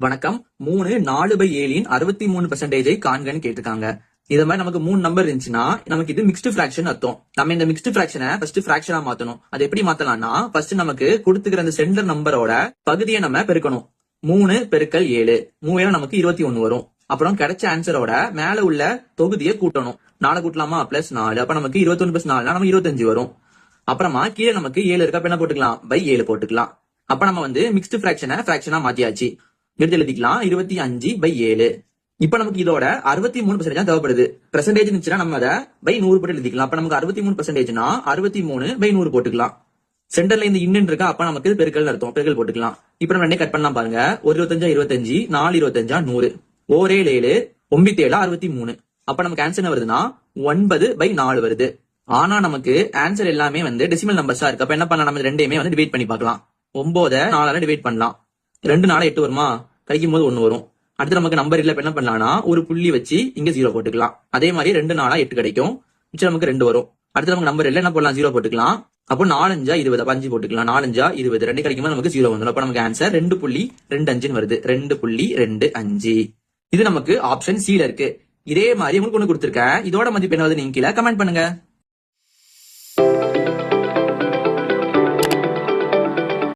வணக்கம். மூணு நாலு பை ஏழின் அறுபத்தி மூணு பெர்சன்டேஜை காண்கன்னு கேட்டிருக்காங்க. இத மாதிரி நமக்கு மூணு நம்பர் இருந்துச்சுன்னா நமக்கு இது மிக்ஸ்டு ஃபிராக்ஷன் அர்த்தம். நம்ம இந்த மிக்ஸ்டு ஃபிராக்ஷனை ஃபர்ஸ்ட் ஃபிராக்ஷனா மாத்தணும். அது எப்படி மாத்தலாம்னா ஃபர்ஸ்ட் நமக்கு கொடுத்துக்கிற அந்த சென்டர் நம்பரோட பகுதியை நம்ம பெருக்கணும். மூணு பெருக்கல் ஏழு. மூவேல நமக்கு இருபத்தி ஒண்ணு வரும். அப்புறம் கிடைச்ச ஆன்சரோட மேல உள்ள தொகுதியை கூட்டணும். நாலு கூட்டலாமா? பிளஸ் நாலு. அப்ப நமக்கு இருபத்தொன்னு பிளஸ் நாலுனா நம்ம இருபத்தஞ்சு வரும். அப்புறமா கீழே நமக்கு ஏழு இருக்கா. என்ன போட்டுக்கலாம்? பை ஏழு போட்டுக்கலாம். அப்ப நம்ம வந்து மிக்ஸ்டு ஃபிராக்ஷனை ஃபிராக்ஷனா மாத்தியாச்சு. எடுத்து எழுதிக்கலாம். இருபத்தி அஞ்சு பை ஏழு. இப்ப நமக்கு இதோட அறுபத்தி மூணு பர்சன்டேஜ் தேவைப்படுது. பெர்சன்டேஜ் இருந்துச்சுன்னா நம்ம அதை பை நூறு போட்டு எழுதிக்கலாம். அப்ப நமக்கு அறுபத்தி மூணு பர்சன்டேஜ்னா அறுபத்தி மூணு பை நூறு போட்டுக்கலாம். சென்டர்ல இந்த இன்னும் இருக்கா அப்ப நமக்கு பெருக்கல் அர்த்தம். பெருக்கல் போட்டுக்கலாம். இப்ப நம்ம ரெண்டே கட் பண்ணலாம் பாருங்க. ஒரு இருபத்தஞ்சா இருபத்தஞ்சு நாலு இருபத்தஞ்சா நூறு. ஓரே ஏழு ஒன்பத்தி ஏழு அறுபத்தி மூணு. அப்ப நமக்கு ஆன்சர் என்ன வருதுன்னா ஒன்பது பை நாலு வருது. ஆனா நமக்கு ஆன்சர் எல்லாமே வந்து டெசிமல் நம்பர்ஸா இருக்கு. அப்ப என்ன பண்ணலாம்? நம்ம ரெண்டையுமே வந்து டிவைட் பண்ணி பார்க்கலாம். ஒன்பத நாலால டிவைட் பண்ணலாம். ரெண்டு நாளை எட்டு வருமா? கழிக்கும் போது ஒன்று வரும். அடுத்து நமக்கு நம்பர் இல்லை என்ன பண்ணலாம்னா ஒரு புள்ளி வச்சு இங்க ஜீரோ போட்டுக்கலாம். அதே மாதிரி ரெண்டு நாளா எட்டு கிடைக்கும். மிச்சம் நமக்கு ரெண்டு வரும். அடுத்து நமக்கு நம்பர் இல்லை என்ன போடலாம்? ஜீரோ போட்டுக்கலாம். அப்போ நாலஞ்சா இருபது அஞ்சு போட்டுக்கலாம். நாலஞ்சா இருபது. ரெண்டு கிடைக்கும் போது நமக்கு ஜீரோ வந்துடும். அப்போ நமக்கு ஆன்சர் ரெண்டு புள்ளி ரெண்டு அஞ்சுன்னு வருது. ரெண்டு புள்ளி ரெண்டு அஞ்சு. இது நமக்கு ஆப்ஷன் சில இருக்கு. இதே மாதிரி உங்களுக்கு ஒன்று கொடுத்துருக்கேன். இதோட மதிப்பு என்ன நீங்க கீழே கமெண்ட் பண்ணுங்க.